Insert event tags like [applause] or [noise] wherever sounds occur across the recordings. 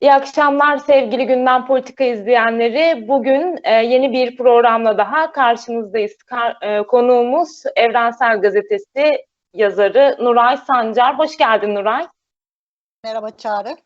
İyi akşamlar sevgili Gündem Politika izleyenleri. Bugün e, yeni bir programla daha karşınızdayız. Kar, e, konuğumuz Evrensel Gazetesi yazarı Nuray Sancar. Hoş geldin Nuray. Merhaba Çağrı.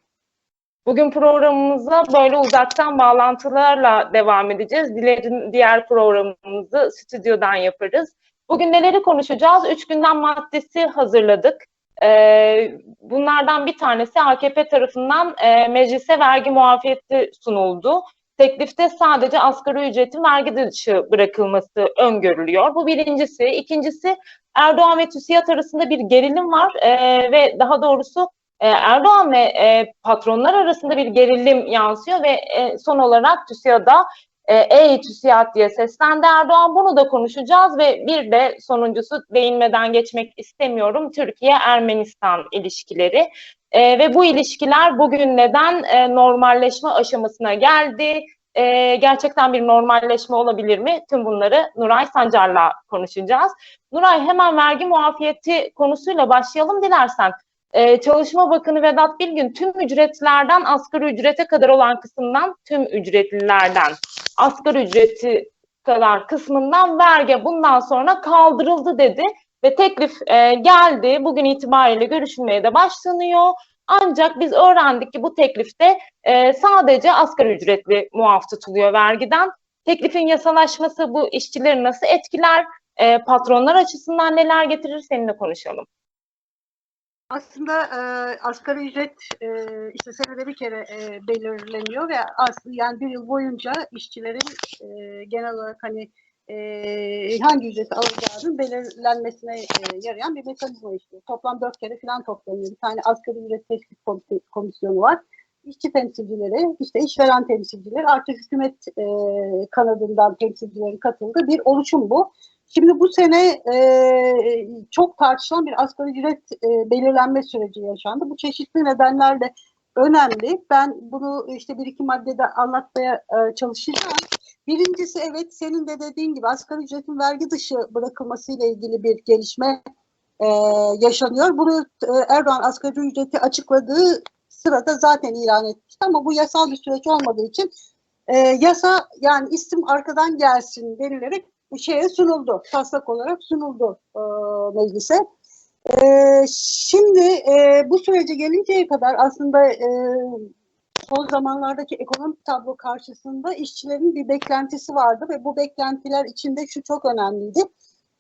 Bugün programımıza böyle uzaktan bağlantılarla devam edeceğiz. Dilerim diğer programımızı stüdyodan yaparız. Bugün neleri konuşacağız? Üç gündem maddesi hazırladık. Ee, bunlardan bir tanesi AKP tarafından e, meclise vergi muafiyeti sunuldu. Teklifte sadece asgari ücretin vergi dışı bırakılması öngörülüyor. Bu birincisi. İkincisi Erdoğan ve TÜSİAD arasında bir gerilim var e, ve daha doğrusu e, Erdoğan ve e, patronlar arasında bir gerilim yansıyor ve e, son olarak TÜSİAD'a e, TÜSİAD diye seslendi Erdoğan. Bunu da konuşacağız ve bir de sonuncusu değinmeden geçmek istemiyorum. Türkiye-Ermenistan ilişkileri. E, ve bu ilişkiler bugün neden e, normalleşme aşamasına geldi? E, gerçekten bir normalleşme olabilir mi? Tüm bunları Nuray Sancar'la konuşacağız. Nuray hemen vergi muafiyeti konusuyla başlayalım dilersen. Ee, Çalışma Bakanı Vedat Bilgin tüm ücretlerden asgari ücrete kadar olan kısımdan tüm ücretlilerden asgari ücreti kadar kısmından vergi bundan sonra kaldırıldı dedi ve teklif e, geldi. Bugün itibariyle görüşülmeye de başlanıyor. Ancak biz öğrendik ki bu teklifte e, sadece asgari ücretli muaf tutuluyor vergiden. Teklifin yasalaşması bu işçileri nasıl etkiler? E, patronlar açısından neler getirir seninle konuşalım. Aslında e, asgari ücret e, işte senede bir kere e, belirleniyor ve aslında yani bir yıl boyunca işçilerin e, genel olarak hani e, hangi ücreti alacağının belirlenmesine e, yarayan bir mekanizma işte. Toplam dört kere falan toplanıyor. Bir tane asgari ücret tespit komisyonu var. İşçi temsilcileri, işte işveren temsilcileri, artık hükümet e, kanadından temsilcilerin katıldığı bir oluşum bu. Şimdi bu sene e, çok tartışılan bir asgari ücret e, belirlenme süreci yaşandı. Bu çeşitli nedenlerle önemli. Ben bunu işte bir iki maddede anlatmaya e, çalışacağım. Birincisi evet senin de dediğin gibi asgari ücretin vergi dışı bırakılması ile ilgili bir gelişme e, yaşanıyor. Bunu e, Erdoğan asgari ücreti açıkladığı sırada zaten ilan etmişti ama bu yasal bir süreç olmadığı için e, yasa yani isim arkadan gelsin denilerek şeye sunuldu, taslak olarak sunuldu e, meclise. E, şimdi e, bu sürece gelinceye kadar aslında e, son zamanlardaki ekonomik tablo karşısında işçilerin bir beklentisi vardı ve bu beklentiler içinde şu çok önemliydi.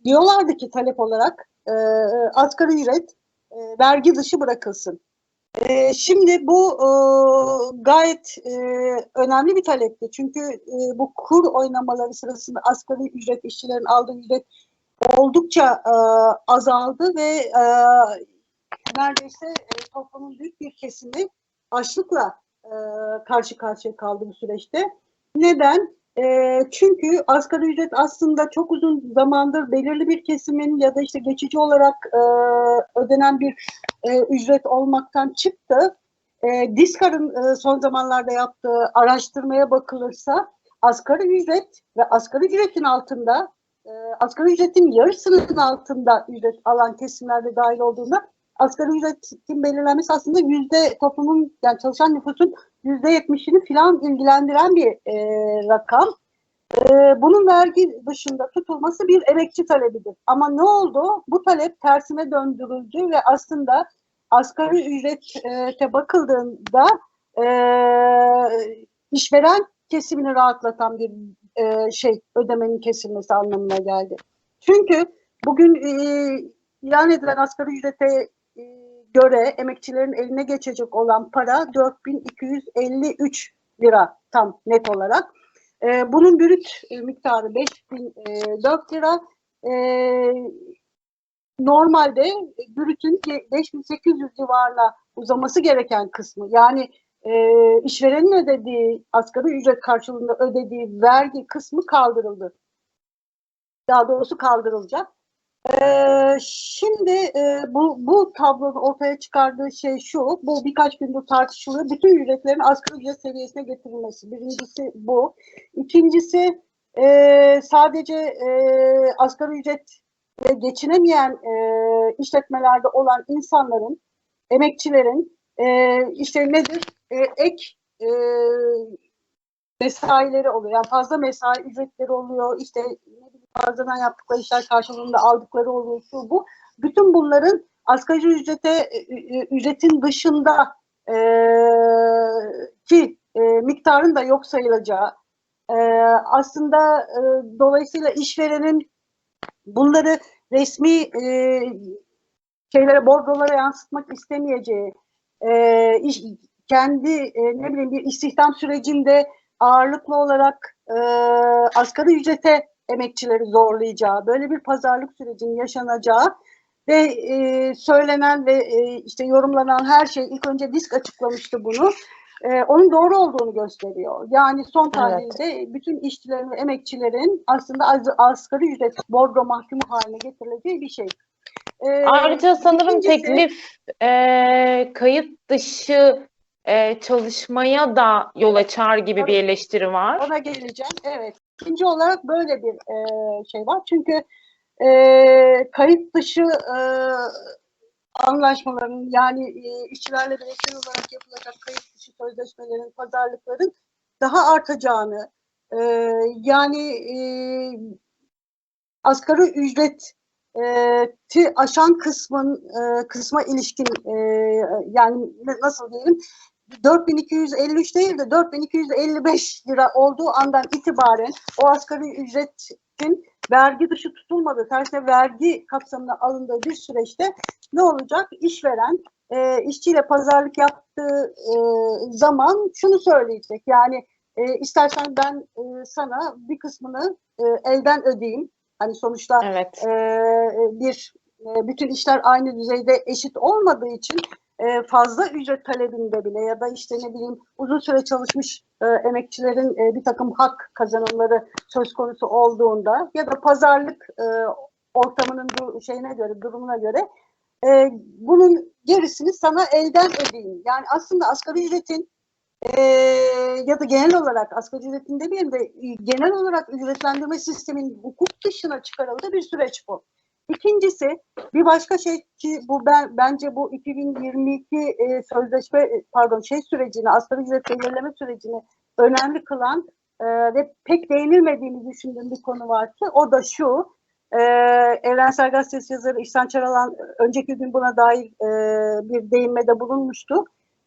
Diyorlardı ki talep olarak e, asgari ücret e, vergi dışı bırakılsın. E, şimdi bu e, gayet e, önemli bir talepti. Çünkü e, bu kur oynamaları sırasında asgari ücret işçilerin aldığı ücret oldukça e, azaldı ve e, neredeyse e, toplumun büyük bir kesimi açlıkla e, karşı karşıya kaldı bu süreçte. Neden? E, çünkü asgari ücret aslında çok uzun zamandır belirli bir kesimin ya da işte geçici olarak e, ödenen bir e, ücret olmaktan çıktı. E, Diskar'ın e, son zamanlarda yaptığı araştırmaya bakılırsa asgari ücret ve asgari ücretin altında e, asgari ücretin yarısının altında ücret alan kesimlerde dahil olduğunda asgari ücretin belirlenmesi aslında yüzde toplumun yani çalışan nüfusun yüzde yetmişini filan ilgilendiren bir e, rakam. E, bunun vergi dışında tutulması bir emekçi talebidir. Ama ne oldu? Bu talep tersine döndürüldü ve aslında asgari ücrete bakıldığında e, işveren kesimini rahatlatan bir e, şey ödemenin kesilmesi anlamına geldi. Çünkü bugün e, ilan edilen asgari ücrete göre emekçilerin eline geçecek olan para 4253 lira tam net olarak. E, bunun brüt miktarı 5004 lira. E, normalde brütün 5800 civarına uzaması gereken kısmı yani e, işverenin ödediği asgari ücret karşılığında ödediği vergi kısmı kaldırıldı. Daha doğrusu kaldırılacak. Ee, şimdi e, bu, bu tablonun ortaya çıkardığı şey şu, bu birkaç gündür tartışılıyor. Bütün ücretlerin asgari ücret seviyesine getirilmesi. Birincisi bu. İkincisi e, sadece e, asgari ücretle geçinemeyen e, işletmelerde olan insanların, emekçilerin e, işte nedir? E, ek e, mesaileri oluyor. Yani fazla mesai ücretleri oluyor. İşte fazladan yaptıkları işler karşılığında aldıkları oluyor. Bu. Bütün bunların asgari ücrete e, e, ücretin dışında e, ki e, miktarın da yok sayılacağı e, aslında e, dolayısıyla işverenin bunları resmi e, şeylere bordrolara yansıtmak istemeyeceği e, iş, kendi e, ne bileyim bir istihdam sürecinde ağırlıklı olarak e, asgari ücrete emekçileri zorlayacağı, böyle bir pazarlık sürecinin yaşanacağı ve e, söylenen ve e, işte yorumlanan her şey ilk önce disk açıklamıştı bunu. E, onun doğru olduğunu gösteriyor. Yani son tahlilde bütün işçilerin ve emekçilerin aslında az, asgari ücret bordro mahkumu haline getirileceği bir şey. E, Ayrıca sanırım ikincisi- teklif e, kayıt dışı e, çalışmaya da yol açar gibi bir eleştiri var. Ona geleceğim. Evet. İkinci olarak böyle bir e, şey var. Çünkü e, kayıt dışı e, anlaşmaların yani e, işçilerle bireysel olarak yapılacak kayıt dışı sözleşmelerin, pazarlıkların daha artacağını e, yani e, asgari ücret e, ti aşan kısmın e, kısma ilişkin e, yani nasıl diyelim 4253 değil de 4255 lira olduğu andan itibaren o asgari ücretin vergi dışı tutulmadığı, tersine vergi kapsamına alındığı bir süreçte ne olacak? İşveren e, işçiyle pazarlık yaptığı e, zaman şunu söyleyecek. Yani e, istersen ben e, sana bir kısmını e, elden ödeyeyim. Hani sonuçta Evet. e, bir e, bütün işler aynı düzeyde eşit olmadığı için e, fazla ücret talebinde bile ya da işte ne bileyim uzun süre çalışmış e, emekçilerin e, bir takım hak kazanımları söz konusu olduğunda ya da pazarlık ortamının bu şeyine göre durumuna göre bunun gerisini sana elden ödeyeyim. Yani aslında asgari ücretin ya da genel olarak asgari ücretin demeyelim de genel olarak ücretlendirme sistemin hukuk dışına çıkarıldığı bir süreç bu. İkincisi bir başka şey ki bu ben bence bu 2022 e, sözleşme e, pardon şey sürecini asgari ücret belirleme sürecini önemli kılan e, ve pek değinilmediğini düşündüğüm bir konu var ki o da şu e, Evrensel Gazetesi yazarı İhsan Çaralan önceki gün buna dair e, bir değinmede bulunmuştu.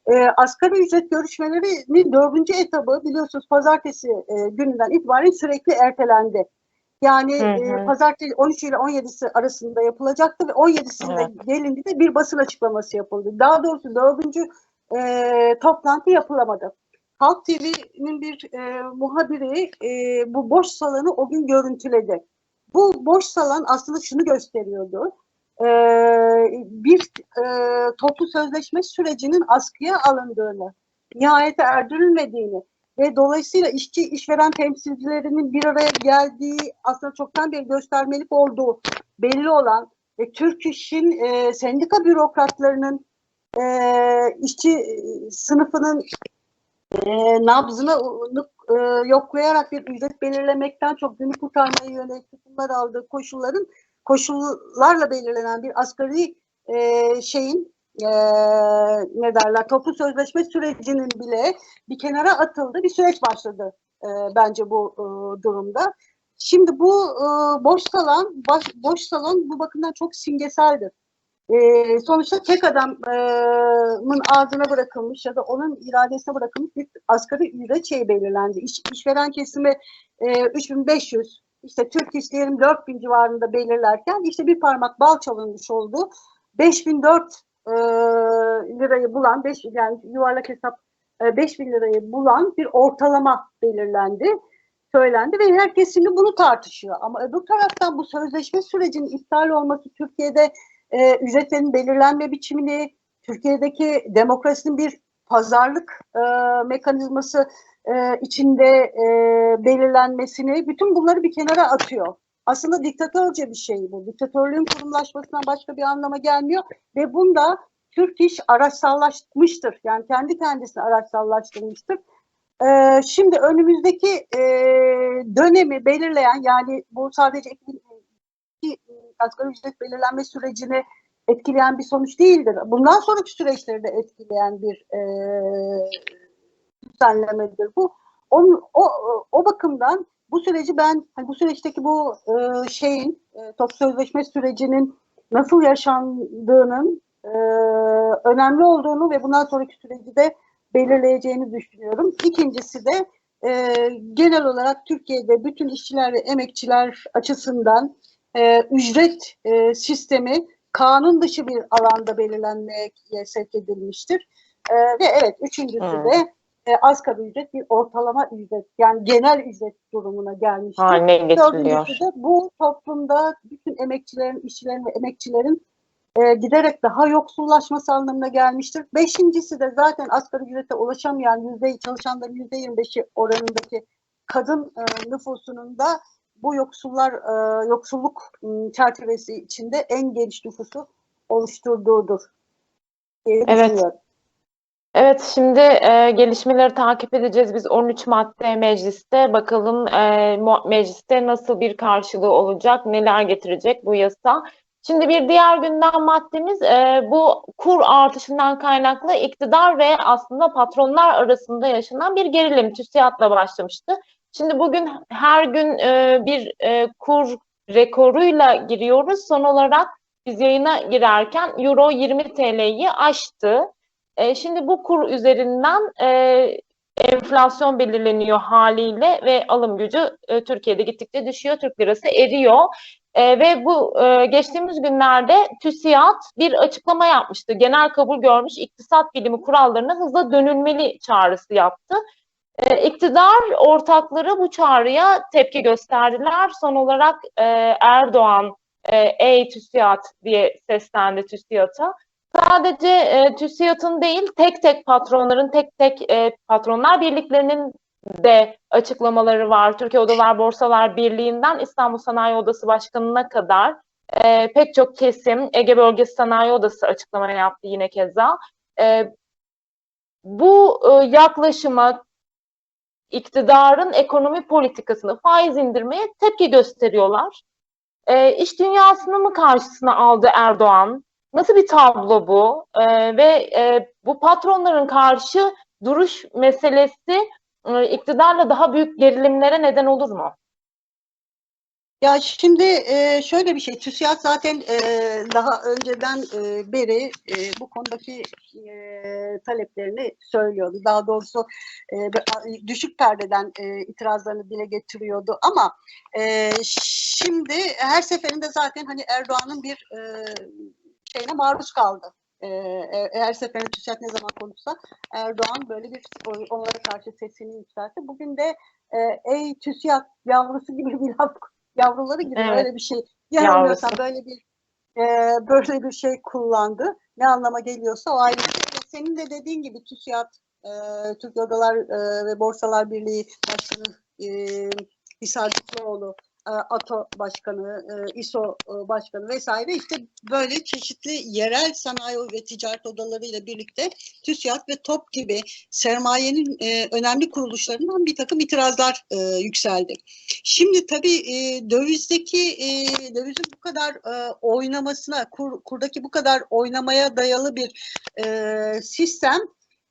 E, asgari ücret görüşmelerinin dördüncü etabı biliyorsunuz pazartesi e, gününden itibaren sürekli ertelendi. Yani Hı hı. pazartesi 13 ile 17'si arasında yapılacaktı ve 17'sinde Evet. gelindi de bir basın açıklaması yapıldı. Daha doğrusu dördüncü e, toplantı yapılamadı. Halk TV'nin bir e, muhabiri e, bu boş salonu o gün görüntüledi. Bu boş salon aslında şunu gösteriyordu. E, bir e, toplu sözleşme sürecinin askıya alındığını, nihayete erdirilmediğini ve dolayısıyla işçi işveren temsilcilerinin bir araya geldiği aslında çoktan bir göstermelik olduğu belli olan ve Türk İş'in e, sendika bürokratlarının e, işçi e, sınıfının e, nabzını e, yoklayarak bir ücret belirlemekten çok günü kurtarmaya yönelik tutumlar aldığı koşulların koşullarla belirlenen bir asgari e, şeyin e, ne derler toplu sözleşme sürecinin bile bir kenara atıldı bir süreç başladı e, bence bu e, durumda. Şimdi bu e, boş salon baş, boş salon bu bakımdan çok simgeseldir. E, sonuçta tek adamın ağzına bırakılmış ya da onun iradesine bırakılmış bir asgari ücret şeyi belirlendi. İş, işveren kesimi e, 3500, işte Türk İş diyelim 4000 civarında belirlerken işte bir parmak bal çalınmış oldu. 5004 e, lirayı bulan, beş, yani yuvarlak hesap e, 5000 lirayı bulan bir ortalama belirlendi söylendi ve herkes şimdi bunu tartışıyor. Ama öbür taraftan bu sözleşme sürecinin iptal olması Türkiye'de e, ücretlerin belirlenme biçimini, Türkiye'deki demokrasinin bir pazarlık e, mekanizması e, içinde e, belirlenmesini, bütün bunları bir kenara atıyor. Aslında diktatörce bir şey bu. Diktatörlüğün kurumlaşmasından başka bir anlama gelmiyor ve bunda Türk iş araçsallaşmıştır. Yani kendi kendisini araçsallaştırmıştır. Ee, şimdi önümüzdeki e, dönemi belirleyen yani bu sadece iki asgari ücret belirlenme sürecini etkileyen bir sonuç değildir. Bundan sonraki süreçleri de etkileyen bir e, düzenlemedir bu. Onun, o, o bakımdan bu süreci ben hani bu süreçteki bu e, şeyin e, top sözleşme sürecinin nasıl yaşandığının e, önemli olduğunu ve bundan sonraki süreci de belirleyeceğini düşünüyorum. İkincisi de e, genel olarak Türkiye'de bütün işçiler ve emekçiler açısından e, ücret e, sistemi kanun dışı bir alanda belirlenmeye sevk edilmiştir. E, ve evet üçüncüsü Hmm. de e, asgari ücret bir ortalama ücret yani genel ücret durumuna gelmiştir. Haline getiriliyor. De bu toplumda bütün emekçilerin, işçilerin ve emekçilerin e, giderek daha yoksullaşması anlamına gelmiştir. Beşincisi de zaten asgari ücrete ulaşamayan yüzde çalışanların yüzde 25'i oranındaki kadın e, nüfusunun da bu yoksullar e, yoksulluk m, çerçevesi içinde en geniş nüfusu oluşturduğudur. diye Evet. düşünüyorum. Evet, şimdi e, gelişmeleri takip edeceğiz. Biz 13 madde mecliste bakalım e, mecliste nasıl bir karşılığı olacak, neler getirecek bu yasa. Şimdi bir diğer gündem maddemiz e, bu kur artışından kaynaklı iktidar ve aslında patronlar arasında yaşanan bir gerilim TÜSİAD'la başlamıştı. Şimdi bugün her gün e, bir e, kur rekoruyla giriyoruz. Son olarak biz yayına girerken Euro 20 TL'yi aştı. E, şimdi bu kur üzerinden e, enflasyon belirleniyor haliyle ve alım gücü e, Türkiye'de gittikçe düşüyor. Türk lirası eriyor. E, ve bu e, geçtiğimiz günlerde TÜSİAD bir açıklama yapmıştı. Genel kabul görmüş iktisat bilimi kurallarına hızla dönülmeli çağrısı yaptı. E, iktidar ortakları bu çağrıya tepki gösterdiler. Son olarak e, Erdoğan, e, ey TÜSİAD diye seslendi TÜSİAD'a. Sadece e, TÜSİAD'ın değil, tek tek patronların, tek tek e, patronlar birliklerinin de açıklamaları var. Türkiye Odalar Borsalar Birliği'nden İstanbul Sanayi Odası Başkanı'na kadar e, pek çok kesim, Ege Bölgesi Sanayi Odası açıklama yaptı yine keza. E, bu e, yaklaşıma iktidarın ekonomi politikasını faiz indirmeye tepki gösteriyorlar. E, iş dünyasını mı karşısına aldı Erdoğan? Nasıl bir tablo bu? E, ve e, bu patronların karşı duruş meselesi e, iktidarla daha büyük gerilimlere neden olur mu? Ya şimdi e, şöyle bir şey, TÜSİAD zaten e, daha önceden e, beri e, bu konudaki e, taleplerini söylüyordu. Daha doğrusu e, düşük perdeden e, itirazlarını dile getiriyordu. Ama e, şimdi her seferinde zaten hani Erdoğan'ın bir e, şeyine maruz kaldı. E, e, her seferinde TÜSİAD ne zaman konuşsa Erdoğan böyle bir onlara karşı sesini yükseltti. Bugün de e, ey TÜSİAD yavrusu gibi bir laf yavruları gibi Evet. öyle bir şey yanılmıyorsam böyle bir e, böyle bir şey kullandı. Ne anlama geliyorsa o ayrı. şey. Senin de dediğin gibi TÜSİAD, e, Türkiye Odalar e, ve Borsalar Birliği Başkanı e, Hisar Kutluoğlu, e, ATO Başkanı, e, İSO e, Başkanı vesaire işte böyle çeşitli yerel sanayi ve ticaret odaları ile birlikte TÜSİAD ve TOP gibi sermayenin e, önemli kuruluşlarından bir takım itirazlar e, yükseldi. Şimdi tabii e, dövizdeki e, dövizin bu kadar e, oynamasına, kur, kurdaki bu kadar oynamaya dayalı bir e, sistem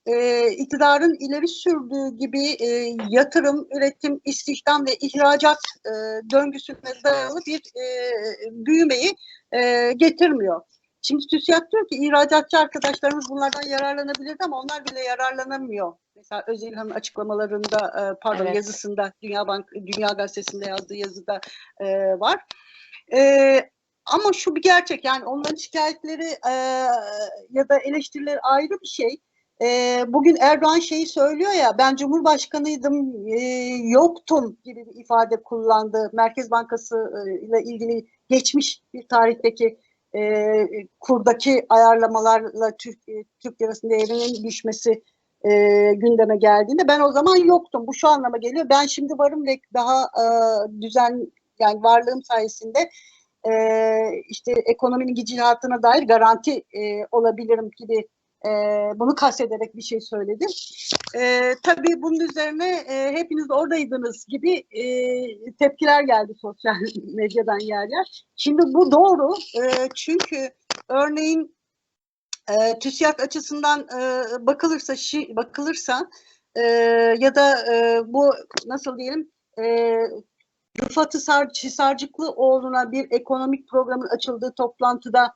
e, iktidarın ileri sürdüğü gibi e, yatırım, üretim, istihdam ve ihracat e, döngüsüne dayalı bir e, büyümeyi e, getirmiyor. Şimdi TÜSİAD diyor ki ihracatçı arkadaşlarımız bunlardan yararlanabilirdi ama onlar bile yararlanamıyor. Mesela Özilhan'ın açıklamalarında, e, pardon Evet. yazısında, Dünya Bank, Dünya Gazetesi'nde yazdığı yazıda e, var. E, ama şu bir gerçek yani onların şikayetleri e, ya da eleştirileri ayrı bir şey. E, bugün Erdoğan şeyi söylüyor ya ben Cumhurbaşkanıydım e, yoktum gibi bir ifade kullandı. Merkez Bankası e, ile ilgili geçmiş bir tarihteki e, kurdaki ayarlamalarla Türk, e, Türk lirasının değerinin düşmesi e, gündeme geldiğinde ben o zaman yoktum. Bu şu anlama geliyor. Ben şimdi varım ve daha e, düzen yani varlığım sayesinde e, işte ekonominin gidişatına dair garanti e, olabilirim gibi e, bunu kastederek bir şey söyledi. E, tabii bunun üzerine e, hepiniz oradaydınız gibi e, tepkiler geldi sosyal [laughs] medyadan yer yer. Şimdi bu doğru e, çünkü örneğin e, TÜSİAD açısından e, bakılırsa şi, bakılırsa e, ya da e, bu nasıl diyelim e, Rıfat Hisar, Hisarcıklıoğlu'na bir ekonomik programın açıldığı toplantıda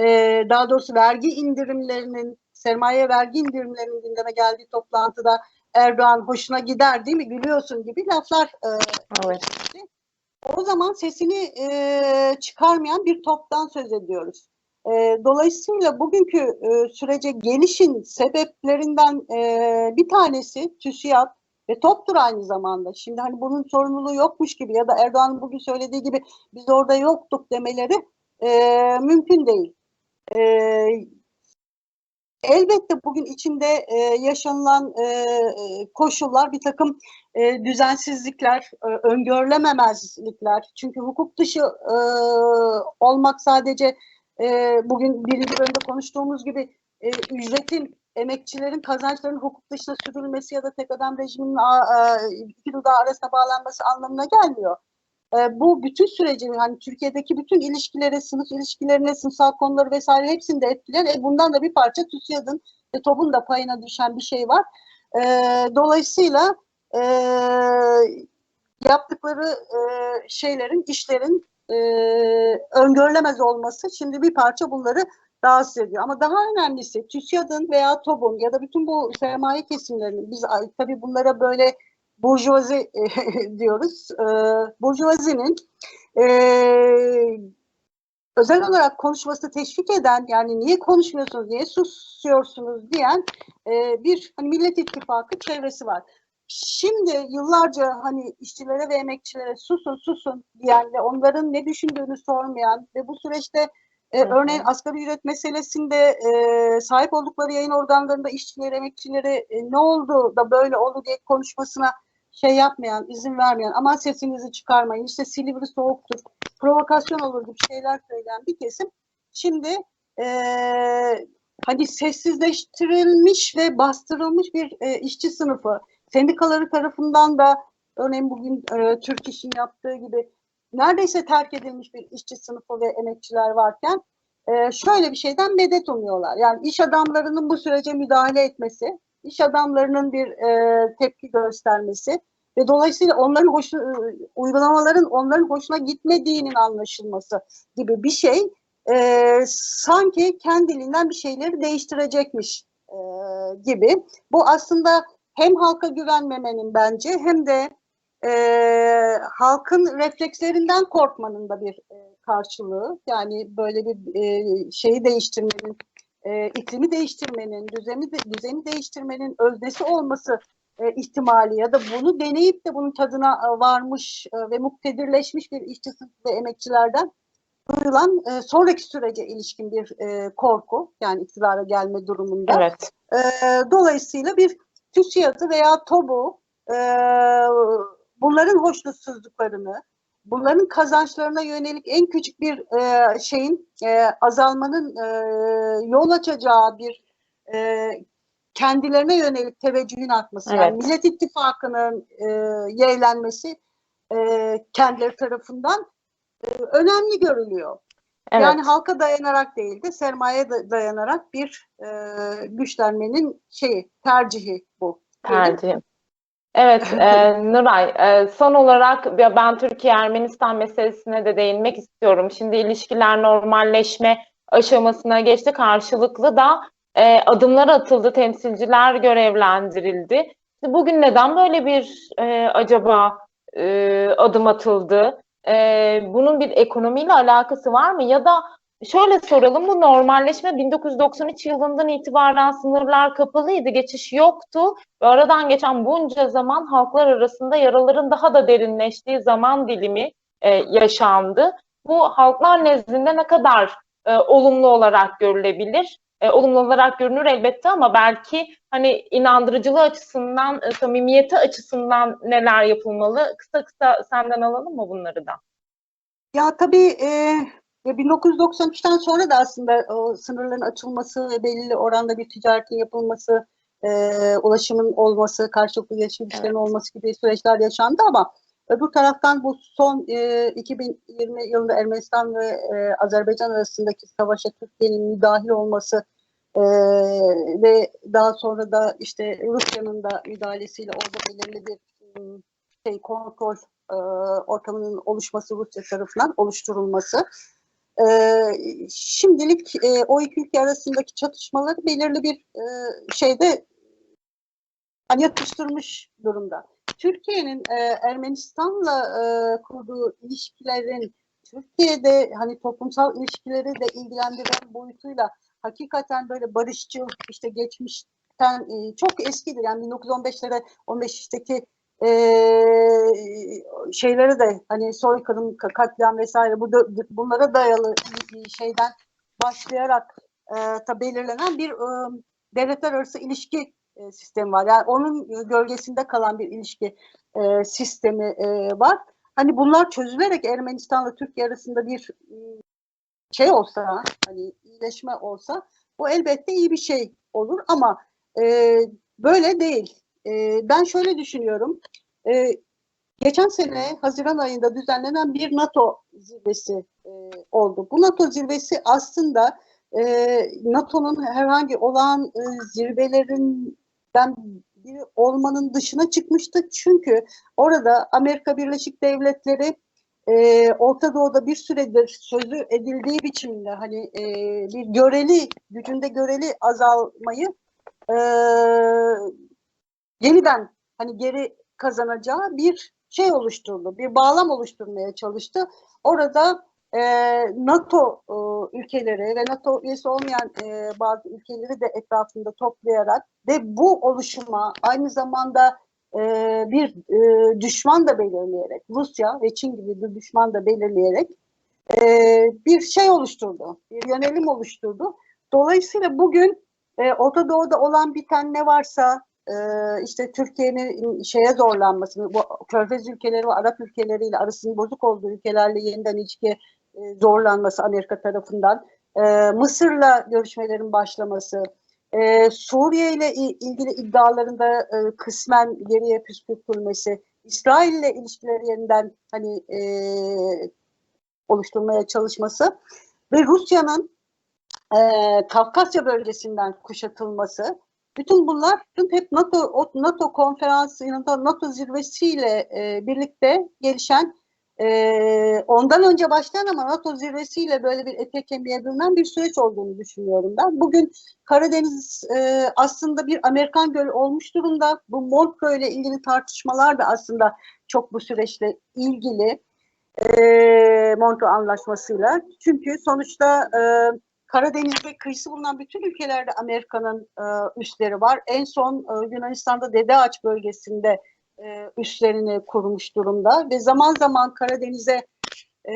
e, daha doğrusu vergi indirimlerinin sermaye vergi indirimlerinin gündeme geldiği toplantıda Erdoğan hoşuna gider değil mi gülüyorsun gibi laflar e, Evet. o zaman sesini e, çıkarmayan bir toptan söz ediyoruz. E, dolayısıyla bugünkü e, sürece gelişin sebeplerinden e, bir tanesi TÜSİAD ve TOP'tur aynı zamanda. Şimdi hani bunun sorumluluğu yokmuş gibi ya da Erdoğan'ın bugün söylediği gibi biz orada yoktuk demeleri e, mümkün değil. E, elbette bugün içinde e, yaşanılan e, koşullar bir takım e, düzensizlikler, e, öngörülememezlikler. Çünkü hukuk dışı e, olmak sadece e, bugün birinci bölümde konuştuğumuz gibi e, ücretin, emekçilerin kazançlarının hukuk dışına sürülmesi ya da tek adam rejiminin a, a, iki dudağı arasına bağlanması anlamına gelmiyor. E, bu bütün süreci, hani Türkiye'deki bütün ilişkileri, sınıf ilişkilerine, sınıfsal konuları vesaire hepsini de etkileyen, e, bundan da bir parça TÜSİAD'ın ve TOB'un da payına düşen bir şey var. E, dolayısıyla e, yaptıkları e, şeylerin, işlerin e, öngörülemez olması şimdi bir parça bunları rahatsız ediyor. Ama daha önemlisi TÜSİAD'ın veya TOB'un ya da bütün bu sermaye kesimlerinin, biz tabii bunlara böyle burjuvazi e, [laughs] diyoruz, e, burjuvazinin e, özel olarak konuşması teşvik eden, yani niye konuşmuyorsunuz, niye susuyorsunuz diyen e, bir hani Millet İttifakı çevresi var. Şimdi yıllarca hani işçilere ve emekçilere susun susun diyen ve onların ne düşündüğünü sormayan ve bu süreçte e, örneğin asgari ücret meselesinde e, sahip oldukları yayın organlarında işçilere, emekçilere e, ne oldu da böyle oldu diye konuşmasına şey yapmayan, izin vermeyen, aman sesinizi çıkarmayın, işte Silivri soğuktur, provokasyon olur gibi şeyler söyleyen bir kesim şimdi e, hani sessizleştirilmiş ve bastırılmış bir e, işçi sınıfı, sendikaları tarafından da örneğin bugün e, Türk İş'in yaptığı gibi neredeyse terk edilmiş bir işçi sınıfı ve emekçiler varken e, şöyle bir şeyden medet umuyorlar. Yani iş adamlarının bu sürece müdahale etmesi, iş adamlarının bir e, tepki göstermesi ve dolayısıyla onların hoşu, e, uygulamaların onların hoşuna gitmediğinin anlaşılması gibi bir şey e, sanki kendiliğinden bir şeyleri değiştirecekmiş e, gibi. Bu aslında hem halka güvenmemenin bence hem de e, halkın reflekslerinden korkmanın da bir e, karşılığı. Yani böyle bir e, şeyi değiştirmenin, e, iklimi değiştirmenin, düzeni, de, düzeni değiştirmenin öznesi olması e, ihtimali ya da bunu deneyip de bunun tadına e, varmış e, ve muktedirleşmiş bir işçi sınıfı ve emekçilerden duyulan e, sonraki sürece ilişkin bir e, korku yani iktidara gelme durumunda. Evet. E, dolayısıyla bir TÜSİAD'ı veya TOB'u e, bunların hoşnutsuzluklarını, bunların kazançlarına yönelik en küçük bir e, şeyin e, azalmanın e, yol açacağı bir e, kendilerine yönelik teveccühün artması. Yani Evet. Millet İttifakı'nın e, yeğlenmesi e, kendileri tarafından e, önemli görülüyor. Evet. Yani halka dayanarak değil de sermaye da- dayanarak bir e, güçlenmenin şeyi, tercihi bu. tercihim. Evet, e, Nuray, e, son olarak ben Türkiye-Ermenistan meselesine de değinmek istiyorum. Şimdi ilişkiler normalleşme aşamasına geçti. Karşılıklı da e, adımlar atıldı, temsilciler görevlendirildi. Bugün neden böyle bir e, acaba e, adım atıldı? E, bunun bir ekonomiyle alakası var mı? Ya da Şöyle soralım, bu normalleşme 1993 yılından itibaren sınırlar kapalıydı, geçiş yoktu ve aradan geçen bunca zaman halklar arasında yaraların daha da derinleştiği zaman dilimi e, yaşandı. Bu halklar nezdinde ne kadar e, olumlu olarak görülebilir? E, olumlu olarak görünür elbette ama belki hani inandırıcılığı açısından, e, samimiyeti açısından neler yapılmalı? Kısa kısa senden alalım mı bunları da? Ya tabii e, ve 1993'ten sonra da aslında o sınırların açılması ve belli oranda bir ticaretin yapılması, e, ulaşımın olması, karşılıklı iletişim ilişkilerinin olması gibi süreçler yaşandı ama öbür taraftan bu son e, 2020 yılında Ermenistan ve e, Azerbaycan arasındaki savaşa Türkiye'nin müdahil olması e, ve daha sonra da işte Rusya'nın da müdahalesiyle orada belirli bir şey kontrol e, ortamının oluşması Rusya tarafından oluşturulması. E, şimdilik e, o iki ülke arasındaki çatışmaları belirli bir e, şeyde hani yatıştırmış durumda. Türkiye'nin e, Ermenistan'la e, kurduğu ilişkilerin Türkiye'de hani toplumsal ilişkileri de ilgilendiren boyutuyla hakikaten böyle barışçıl işte geçmişten e, çok eskidir yani 1915'lere 15'teki e, şeyleri de hani soykırım, ka- katliam vesaire bu bunlara dayalı şeyden başlayarak e, da belirlenen bir e, devletler arası ilişki e, sistemi var. Yani onun gölgesinde kalan bir ilişki e, sistemi e, var. Hani bunlar çözülerek Ermenistan'la Türkiye arasında bir şey olsa, hani iyileşme olsa bu elbette iyi bir şey olur ama e, böyle değil. E, ben şöyle düşünüyorum. E, geçen sene Haziran ayında düzenlenen bir NATO zirvesi e, oldu. Bu NATO zirvesi aslında e, NATO'nun herhangi olan e, zirvelerinden biri olmanın dışına çıkmıştı. Çünkü orada Amerika Birleşik Devletleri e, Orta Doğu'da bir süredir sözü edildiği biçimde hani e, bir göreli, gücünde göreli azalmayı e, yeniden hani geri kazanacağı bir şey oluşturdu. Bir bağlam oluşturmaya çalıştı. Orada e, NATO e, ülkeleri ve NATO üyesi olmayan e, bazı ülkeleri de etrafında toplayarak ve bu oluşuma aynı zamanda e, bir e, düşman da belirleyerek, Rusya ve Çin gibi bir düşman da belirleyerek e, bir şey oluşturdu, bir yönelim oluşturdu. Dolayısıyla bugün e, Orta Doğu'da olan biten ne varsa e, işte Türkiye'nin şeye zorlanması, bu Körfez ülkeleri ve Arap ülkeleriyle arasının bozuk olduğu ülkelerle yeniden ilişki e, zorlanması Amerika tarafından, e, Mısır'la görüşmelerin başlaması, e, Suriye ile ilgili iddialarında e, kısmen geriye püskürtülmesi, İsrail ile ilişkileri yeniden hani e, oluşturmaya çalışması ve Rusya'nın e, Kafkasya bölgesinden kuşatılması, bütün bunlar hep NATO NATO konferansı, NATO, zirvesiyle e, birlikte gelişen, e, ondan önce başlayan ama NATO zirvesiyle böyle bir ete kemiğe bürünen bir süreç olduğunu düşünüyorum ben. Bugün Karadeniz e, aslında bir Amerikan gölü olmuş durumda. Bu Montreux ile ilgili tartışmalar da aslında çok bu süreçle ilgili e, Montreux Anlaşması'yla. Çünkü sonuçta e, Karadeniz'de kıyısı bulunan bütün ülkelerde Amerika'nın e, üsleri var. En son e, Yunanistan'da Dede Ağaç bölgesinde e, üslerini kurmuş durumda ve zaman zaman Karadeniz'e e,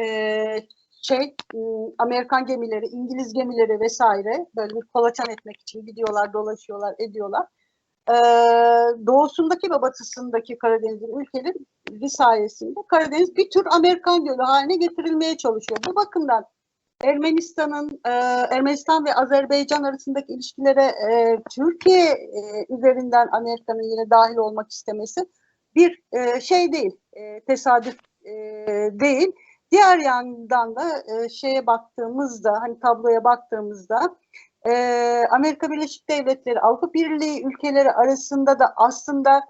şey m, Amerikan gemileri, İngiliz gemileri vesaire böyle bir kolaçan etmek için gidiyorlar, dolaşıyorlar, ediyorlar. E, doğusundaki ve batısındaki Karadeniz'in ülkeleri sayesinde Karadeniz bir tür Amerikan gölü haline getirilmeye çalışıyor. Bu bakımdan Ermenistan'ın e, Ermenistan ve Azerbaycan arasındaki ilişkilere e, Türkiye e, üzerinden Amerika'nın yine dahil olmak istemesi bir şey değil, tesadüf değil. Diğer yandan da şeye baktığımızda, hani tabloya baktığımızda Amerika Birleşik Devletleri, Avrupa Birliği ülkeleri arasında da aslında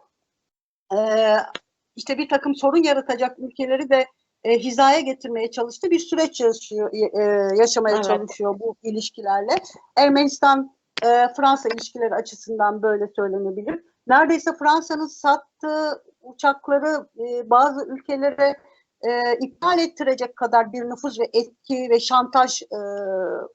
işte bir takım sorun yaratacak ülkeleri de e, hizaya getirmeye çalıştığı bir süreç yaşıyor, e, yaşamaya Evet. çalışıyor bu ilişkilerle. Ermenistan e, Fransa ilişkileri açısından böyle söylenebilir. Neredeyse Fransa'nın sattığı uçakları e, bazı ülkelere e, iptal ettirecek kadar bir nüfuz ve etki ve şantaj e,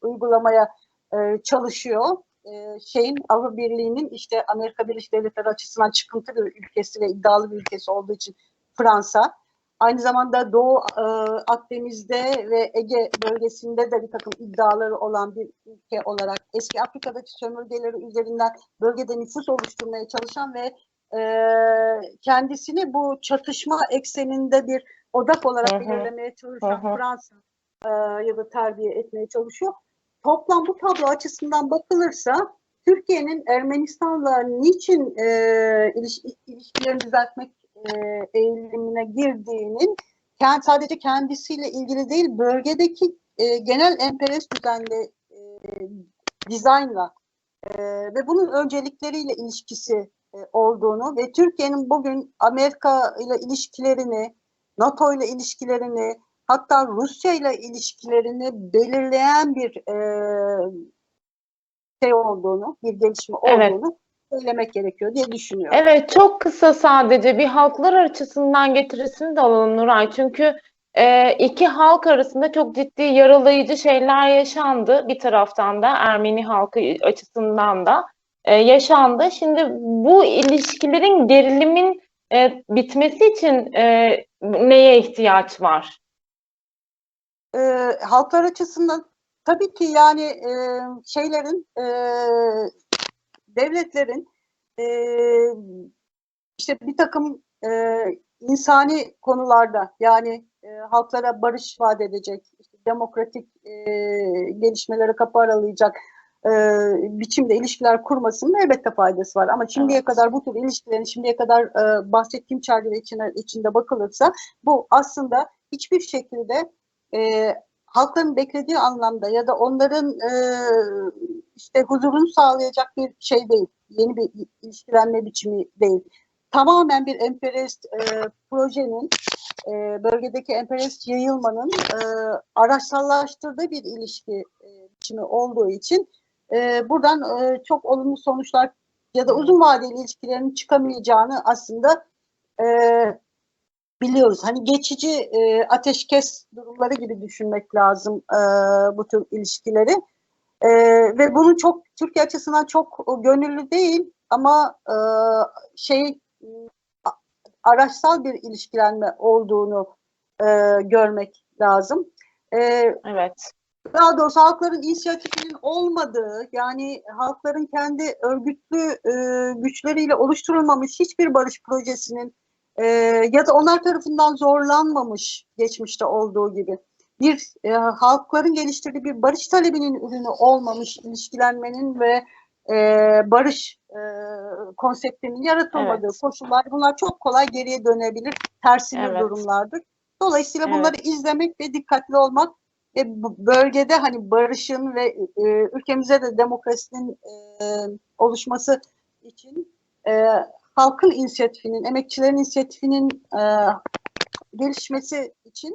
uygulamaya e, çalışıyor. E, şeyin Avrupa Birliği'nin işte Amerika Birleşik Devletleri açısından çıkıntı bir ülkesi ve iddialı bir ülkesi olduğu için Fransa. Aynı zamanda Doğu e, Akdeniz'de ve Ege bölgesinde de bir takım iddiaları olan bir ülke olarak eski Afrika'daki sömürgeleri üzerinden bölgede nüfus oluşturmaya çalışan ve e, kendisini bu çatışma ekseninde bir odak olarak hı. belirlemeye çalışan hı. Fransa e, ya da terbiye etmeye çalışıyor. Toplam bu tablo açısından bakılırsa Türkiye'nin Ermenistan'la niçin e, iliş, ilişkilerini düzeltmek e, eğilimine girdiğinin kend, sadece kendisiyle ilgili değil bölgedeki e, genel emperyalist düzenli e, dizaynla e, ve bunun öncelikleriyle ilişkisi e, olduğunu ve Türkiye'nin bugün Amerika ile ilişkilerini, NATO ile ilişkilerini, hatta Rusya ile ilişkilerini belirleyen bir e, şey olduğunu, bir gelişme Evet. Söylemek gerekiyor diye düşünüyorum. Evet, çok kısa sadece bir halklar açısından getirisini de alalım Nuray. Çünkü e, iki halk arasında çok ciddi yaralayıcı şeyler yaşandı. Bir taraftan da Ermeni halkı açısından da e, yaşandı. Şimdi bu ilişkilerin gerilimin e, bitmesi için e, neye ihtiyaç var? e, halklar açısından tabii ki yani e, şeylerin e, devletlerin e, işte bir takım e, insani konularda yani e, halklara barış vaat edecek, işte demokratik e, gelişmelere kapı aralayacak e, biçimde ilişkiler kurmasının elbette faydası var. Ama şimdiye Evet. kadar bu tür ilişkilerin şimdiye kadar e, bahsettiğim çerçeve içine, içinde bakılırsa bu aslında hiçbir şekilde e, halkların beklediği anlamda ya da onların e, işte huzurunu sağlayacak bir şey değil. Yeni bir ilişkilenme biçimi değil. Tamamen bir emperyalist e, projenin e, bölgedeki emperyalist yayılmanın e, araçsallaştırdığı bir ilişki e, biçimi olduğu için e, buradan e, çok olumlu sonuçlar ya da uzun vadeli ilişkilerin çıkamayacağını aslında e, biliyoruz. Hani geçici e, ateşkes durumları gibi düşünmek lazım e, bu tür ilişkileri. E, ve bunu çok Türkiye açısından çok gönüllü değil ama e, şey araçsal bir ilişkilenme olduğunu e, görmek lazım. E, Evet, daha doğrusu halkların inisiyatifinin olmadığı yani halkların kendi örgütlü e, güçleriyle oluşturulmamış hiçbir barış projesinin e, ya da onlar tarafından zorlanmamış geçmişte olduğu gibi bir e, halkların geliştirdiği bir barış talebinin ürünü olmamış ilişkilenmenin ve e, barış e, konseptinin yaratılmadığı Evet. koşullar bunlar çok kolay geriye dönebilir tersine Evet. durumlardır. Dolayısıyla Evet. bunları izlemek ve dikkatli olmak ve bölgede hani barışın ve e, ülkemize de demokrasinin e, oluşması için e, halkın inisiyatifinin, emekçilerin inisiyatifinin e, gelişmesi için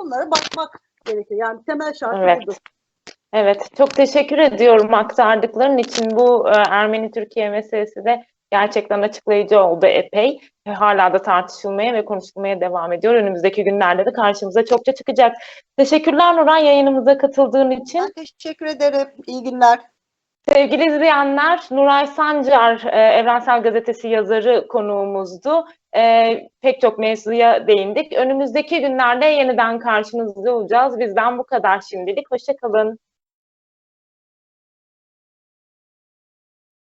bunlara bakmak gerekiyor. Yani temel şartı Evet. budur. evet. Çok teşekkür ediyorum aktardıkların için. Bu e, Ermeni-Türkiye meselesi de gerçekten açıklayıcı oldu epey. E, hala da tartışılmaya ve konuşulmaya devam ediyor. Önümüzdeki günlerde de karşımıza çokça çıkacak. Teşekkürler Nuray yayınımıza katıldığın için. Ben teşekkür ederim. İyi günler. Sevgili izleyenler, Nuray Sancar, e, Evrensel Gazetesi yazarı konuğumuzdu. E, pek çok mevzuya değindik. Önümüzdeki günlerde yeniden karşınızda olacağız. Bizden bu kadar şimdilik. Hoşçakalın.